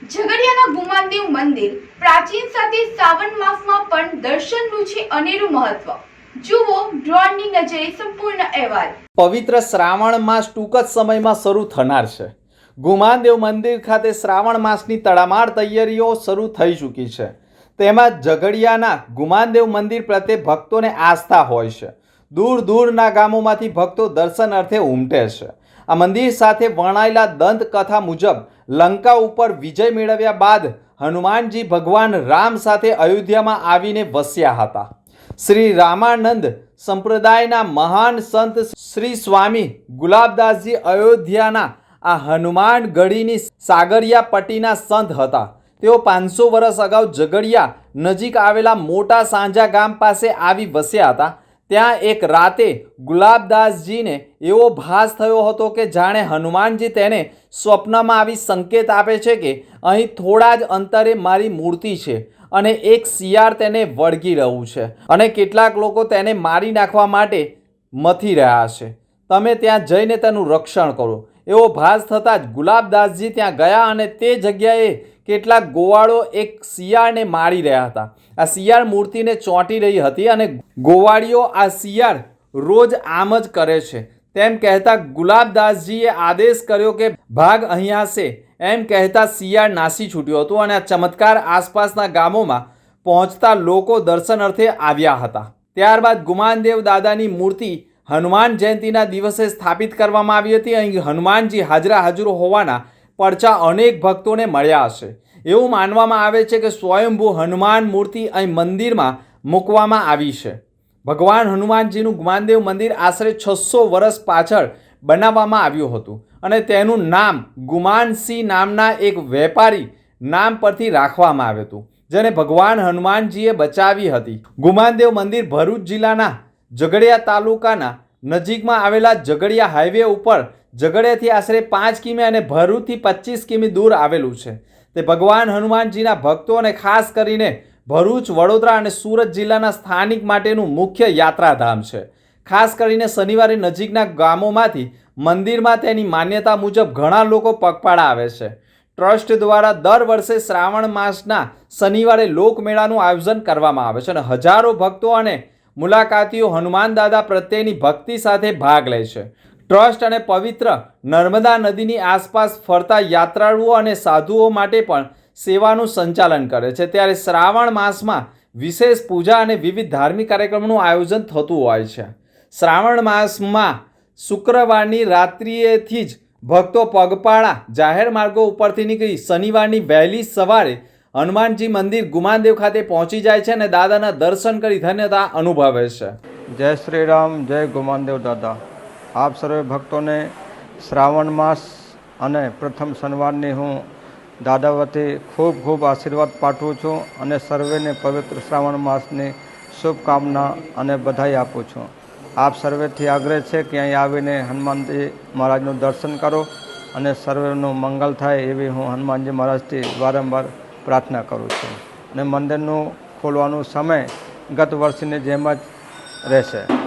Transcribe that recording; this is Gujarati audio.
ઝઘડિયાના ગુમાનદેવ મંદિર પ્રાચીન સાથે સાવન માસમાં પણ દર્શનનું છે અનેરું મહત્વ. જુઓ, ડ્રોનની નજરે સંપૂર્ણ અહેવાલ. પવિત્ર શ્રાવણ માસ ટૂંક જ સમયમાં શરૂ થનાર છે. ગુમાનદેવ મંદિર ખાતે શ્રાવણ માસની તડામાર તૈયારીઓ શરૂ થઈ ચૂકી છે. તેમાં ઝઘડિયાના ગુમાનદેવ મંદિર પ્રત્યે ભક્તોને આસ્થા હોય છે. દૂર દૂરના ગામોમાંથી ભક્તો દર્શન અર્થે ઉમટે છે. આ મંદિર સાથે વણાયેલા દંતકથા મુજબ લંકા ઉપર વિજય મેળવ્યા બાદ હનુમાનજી ભગવાન રામ સાથે અયોધ્યામાં આવીને વસ્યા હતા. શ્રી રામાનંદ સંપ્રદાયના મહાન સંત શ્રી સ્વામી ગુલાબદાસજી અયોધ્યાના આ હનુમાન ગઢીની સાગરિયા પટ્ટીના સંત હતા. તેઓ પાંચસો વર્ષ અગાઉ ઝઘડિયા નજીક આવેલા મોટા સાંજા ગામ પાસે આવી વસ્યા હતા. ત્યાં એક રાતે ગુલાબદાસજીને એવો ભાસ થયો હતો કે જાણે હનુમાનજી તેને સ્વપ્નમાં આવી સંકેત આપે છે કે અહીં થોડા જ અંતરે મારી મૂર્તિ છે અને એક શિયાળ તેને વળગી રહ્યું છે અને કેટલાક લોકો તેને મારી નાખવા માટે મથી રહ્યા છે. તમે ત્યાં જઈને તેનું રક્ષણ કરો. એવો ભાસ થતાં જ ગુલાબદાસજી ત્યાં ગયા અને તે જગ્યાએ કેટલાક ગોવાળો એક શિયાળને મારી રહ્યા હતા. આ શિયાળ મૂર્તિને ચોંટી રહી હતી અને ગોવાળીઓ આ શિયાળ રોજ આમ જ કરે છે. તેમ કહેતા ગુલાબદાસજીએ આદેશ કર્યો કે ભાગ અહીંયા છે એમ કહેતા શિયાળ નાસી છૂટ્યું હતું અને આ ચમત્કાર આસપાસના ગામોમાં પહોંચતા લોકો દર્શન અર્થે આવ્યા હતા. ત્યારબાદ ગુમાનદેવ દાદાની મૂર્તિ હનુમાન જયંતીના દિવસે સ્થાપિત કરવામાં આવી હતી. અહીં હનુમાનજી હાજરા હાજર હોવાના પડચા અનેક ભક્તોને મળ્યા હશે. એવું માનવામાં આવે છે કે સ્વયંભૂ હનુમાન મૂર્તિ અહીં મંદિરમાં મૂકવામાં આવી છે. ભગવાન હનુમાનજીનું ગુમાનદેવ મંદિર આશરે છસો વર્ષ પાછળ બનાવવામાં આવ્યું હતું અને તેનું નામ ગુમાનસિંહ નામના એક વેપારી નામ પરથી રાખવામાં આવ્યું હતું, જેને ભગવાન હનુમાનજીએ બચાવી હતી. ગુમાનદેવ મંદિર ભરૂચ જિલ્લાના ઝઘડિયા તાલુકાના નજીકમાં આવેલા ઝઘડિયા હાઈવે ઉપર ઝઘડિયાથી આશરે પાંચ કિમી અને ભરૂચથી પચીસ કિમી દૂર આવેલું છે. તે ભગવાન હનુમાનજીના ભક્તો અને ખાસ કરીને ભરૂચ, વડોદરા અને સુરત જિલ્લાના સ્થાનિક માટેનું મુખ્ય યાત્રાધામ છે. ખાસ કરીને શનિવારે નજીકના ગામોમાંથી મંદિરમાં તેની માન્યતા મુજબ ઘણા લોકો પગપાળા આવે છે. ટ્રસ્ટ દ્વારા દર વર્ષે શ્રાવણ માસના શનિવારે લોકમેળાનું આયોજન કરવામાં આવે છે અને હજારો ભક્તો અને મુલાકાતીઓ હનુમાન દાદા પ્રત્યેની ભક્તિ સાથે ભાગ લે છે. ટ્રસ્ટ અને પવિત્ર નર્મદા નદીની આસપાસ ફરતા યાત્રાળુઓ અને સાધુઓ માટે પણ સેવાનું સંચાલન કરે છે. ત્યારે શ્રાવણ માસમાં વિશેષ પૂજા અને વિવિધ ધાર્મિક કાર્યક્રમનું આયોજન થતું હોય છે. શ્રાવણ માસમાં શુક્રવારની રાત્રિએથી જ ભક્તો પગપાળા, જાહેર માર્ગો ઉપરથી નીકળી શનિવારની વહેલી સવારે હનુમાનજી મંદિર ગુમાનદેવ ખાતે પહોંચી જાય છે અને દાદાના દર્શન કરી ધન્યતા અનુભવે છે. જય શ્રી રામ, જય ગુમાનદેવ દાદા. આપ સર્વે ભક્તોને શ્રાવણ માસ અને પ્રથમ શનિવારની હું દાદા વતી ખૂબ ખૂબ આશીર્વાદ પાઠવું છું અને સર્વેને પવિત્ર શ્રાવણ માસની શુભકામના અને બધાઈ આપું છું. આપ સર્વેથી આગ્રહ છે કે અહીં આવીને હનુમાનજી મહારાજનું દર્શન કરો અને સર્વેનું મંગલ થાય એવી હું હનુમાનજી મહારાજથી વારંવાર પ્રાર્થના કરું છું. અને મંદિરનું ખોલવાનો સમય ગત વર્ષની જેમ જ રહેશે.